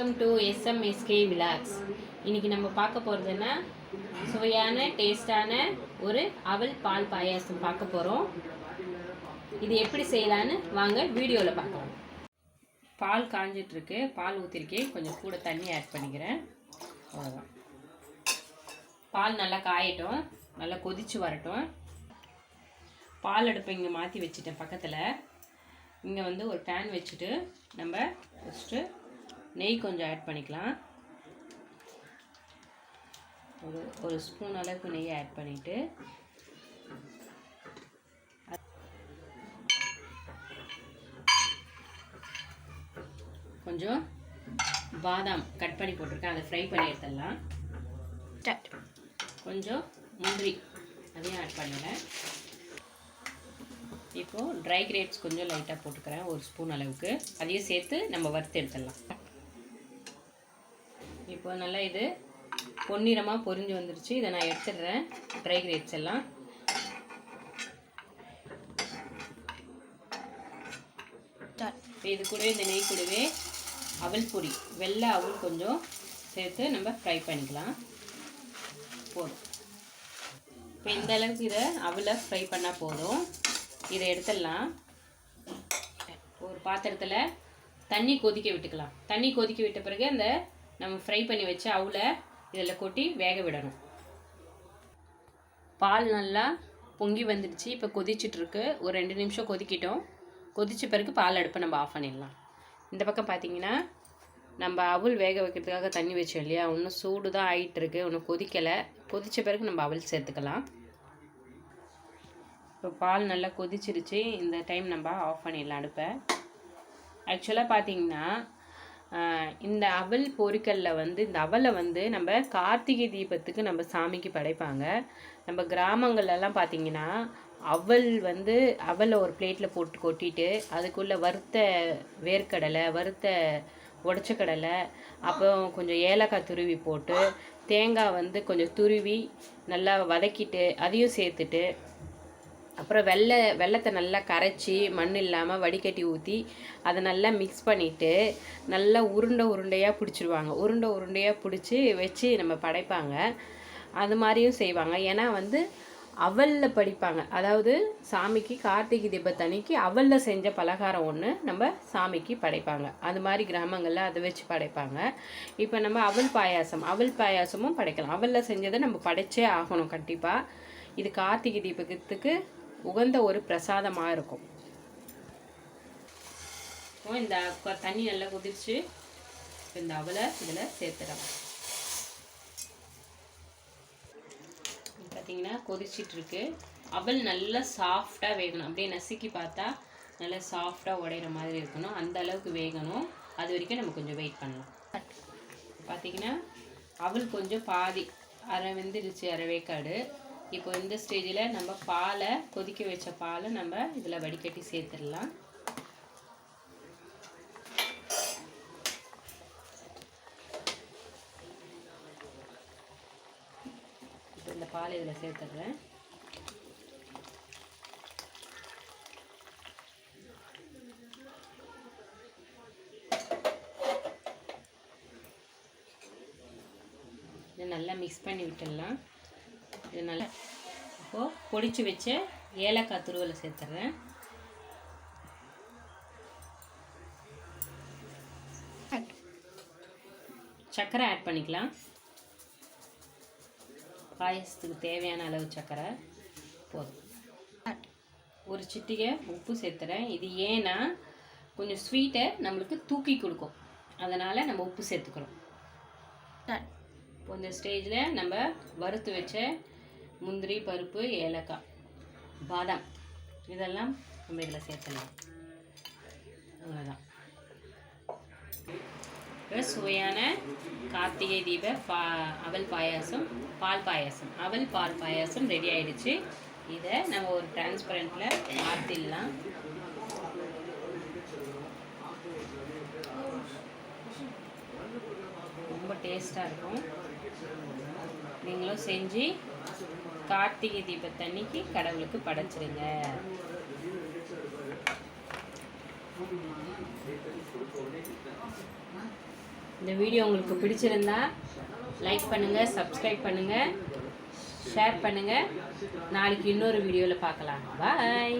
Welcome to எஸ்எம்எஸ்கே vlogs இன்னைக்கு நம்ம பார்க்க போகிறதுன்னா சுவையான டேஸ்டான ஒரு அவல் பால் பாயாசம் பார்க்க போகிறோம் இது எப்படி செய்யலான்னு வாங்க வீடியோவில் பார்க்கலாம். பால் காஞ்சிட்ருக்கு. பால் ஊற்றிருக்கேன் கொஞ்சம் கூட தண்ணி ஆட் பண்ணிக்கிறேன். அவ்வளோதான் பால் நல்லா காயட்டும். நல்லா கொதிச்சு வரட்டும். பால் அடுப்பை இங்கே மாற்றி வச்சுட்டேன் பக்கத்தில். இங்கே வந்து ஒரு பேன் வச்சுட்டு நம்ம ஃபஸ்ட்டு நெய் கொஞ்சம் ஆட் பண்ணிக்கலாம். ஒரு ஒரு ஸ்பூன் அளவுக்கு நெய் ஆட் பண்ணிவிட்டு கொஞ்சம் பாதாம் கட் பண்ணி போட்டிருக்கேன். அதை ஃப்ரை பண்ணி எடுத்துடலாம். கொஞ்சம் முந்திரி அதையும் ஆட் பண்ணிடுறேன் இப்போது ட்ரை கிரேப்ஸ் கொஞ்சம் லைட்டாக போட்டுக்கிறேன். ஒரு ஸ்பூன் அளவுக்கு. அதையும் சேர்த்து நம்ம வறுத்து எடுத்துடலாம். இப்போ நல்லா இது பொன்னிறமாக பொரிஞ்சு வந்துருச்சு. இதை நான் எடுத்துடுறேன். ட்ரை கிரேப்ஸ் எல்லாம். இப்போ இது கூடவே இந்த நெய் கூடவே அவல் பொடி வெள்ளை அவல் கொஞ்சம் சேர்த்து நம்ம ஃப்ரை பண்ணிக்கலாம். போதும். இப்போ இந்த அளவுக்கு இதை அவலை ஃப்ரை பண்ணால் போதும். இதை எடுத்துடலாம். ஒரு பாத்திரத்தில் தண்ணி கொதிக்க விட்டுக்கலாம். தண்ணி கொதிக்க விட்ட பிறகு அந்த நம்ம ஃப்ரை பண்ணி வச்ச அவளை இதில் கொட்டி வேக விடணும். பால் நல்லா பொங்கி வந்துடுச்சு. இப்போ கொதிச்சிட்ருக்கு ஒரு ரெண்டு நிமிஷம் கொதிக்கிட்டோம். கொதிச்ச பிறகு பால் அடுப்பை நம்ம ஆஃப் பண்ணிடலாம். இந்த பக்கம் பார்த்தீங்கன்னா நம்ம அவுல் வேக வைக்கிறதுக்காக தண்ணி வச்சோம் இல்லையா? இன்னும் சூடு தான் ஆகிட்டுருக்கு ஒன்றும் கொதிக்கலை. கொதித்த பிறகு நம்ம அவல் சேர்த்துக்கலாம். இப்போ பால் நல்லா கொதிச்சிருச்சு. இந்த டைம் நம்ம ஆஃப் பண்ணிடலாம் அடுப்பை. ஆக்சுவலாக பார்த்தீங்கன்னா இந்த அவல் பொரிக்கல்ல வந்து இந்த அவலை வந்து நம்ம கார்த்திகை தீபத்துக்கு நம்ம சாமிக்கு படைப்பாங்க. நம்ம கிராமங்கள்லாம் பார்த்தீங்கன்னா அவல் வந்து அவலை ஒரு பிளேட்டில் போட்டு கொட்டிட்டு அதுக்குள்ளே வறுத்த வேர்க்கடலை வறுத்த உடச்ச கடலை அப்புறம் கொஞ்சம் ஏலக்காய் துருவி போட்டு தேங்காய் வந்து கொஞ்சம் துருவி நல்லா வதக்கிட்டு அதையும் சேர்த்துட்டு அப்புறம் வெள்ளை வெள்ளத்தை நல்லா கரைச்சி மண் இல்லாமல் வடிகட்டி ஊற்றி அதை நல்லா மிக்ஸ் பண்ணிவிட்டு நல்லா உருண்டை உருண்டையாக பிடிச்சிருவாங்க. உருண்டை உருண்டையாக பிடிச்சி வச்சு நம்ம படைப்பாங்க. அது மாதிரியும் செய்வாங்க. ஏன்னா வந்து அவலில் படிப்பாங்க. அதாவது சாமிக்கு கார்த்திகை தீபத்தன்னைக்கு அவலில் செஞ்ச பலகாரம் ஒன்று நம்ம சாமிக்கு படைப்பாங்க. அது மாதிரி கிராமங்களில் அதை வச்சு படைப்பாங்க. இப்போ நம்ம அவல் பாயாசம் அவல் பாயாசமும் படைக்கலாம். அவலில் செஞ்சதை நம்ம படைச்சே ஆகணும் கண்டிப்பாக இது கார்த்திகை தீபத்துக்கு உகந்த ஒரு பிரசாதமாக இருக்கும். இந்த தண்ணி நல்லா கொதிச்சு இந்த அவலை இதில் சேர்த்துடலாம். பார்த்தீங்கன்னா கொதிச்சிட்ருக்கு. அவல் நல்லா சாஃப்டாக வேகணும். அப்படியே நசுக்கி பார்த்தா நல்லா சாஃப்டாக உடையிற மாதிரி இருக்கணும். அந்த அளவுக்கு வேகணும். அது வரைக்கும் நம்ம கொஞ்சம் வெயிட் பண்ணலாம். பார்த்தீங்கன்னா அவல் கொஞ்சம் பாதி அரை வெந்துருச்சு அரை வேக்காடு. இப்போ இந்த ஸ்டேஜில் நம்ம பாலை கொதிக்க வச்ச பாலை நம்ம இதில் வடிகட்டி சேர்த்துடலாம். இப்போ இந்த பால் இதில் சேர்த்துட்றேன். இதை நல்லா மிக்ஸ் பண்ணி விட்டுடலாம். இது நல்லா இப்போது பொடிச்சு வச்ச ஏலக்காய் துருவலை சேர்த்துட்றேன் சர்க்கரை ஆட் பண்ணிக்கலாம். பாயசத்துக்கு தேவையான அளவு சர்க்கரை போதும். ஒரு சிட்டிகை உப்பு சேர்த்துறேன். இது ஏன்னா கொஞ்சம் ஸ்வீட்டை நம்மளுக்கு தூக்கி கொடுக்கும். அதனால் நம்ம உப்பு சேர்த்துக்கிறோம். இப்போ இந்த ஸ்டேஜில் நம்ம வறுத்து வச்ச முந்திரி பருப்பு ஏலக்காய் பாதாம். இதெல்லாம் நம்ம இதில் சேர்த்தலாம். அவ்வளோதான் சுவையான கார்த்திகை தீப பா அவல் பாயாசம் பால் பாயாசம். அவல் பால் பாயாசம் ரெடி ஆயிடுச்சு. இதை நம்ம ஒரு டிரான்ஸ்பரண்டில் மாற்றிடலாம் ரொம்ப டேஸ்ட்டாக இருக்கும். நீங்களும் செஞ்சு கார்த்திகை தீபத்தன்னைக்கு கடவுளுக்கு படைச்சிருங்க. இந்த வீடியோ உங்களுக்கு பிடிச்சிருந்தா லைக் பண்ணுங்கள் சப்ஸ்கிரைப் பண்ணுங்கள் ஷேர் பண்ணுங்கள் நாளைக்கு இன்னொரு வீடியோவில் பார்க்கலாம். பாய்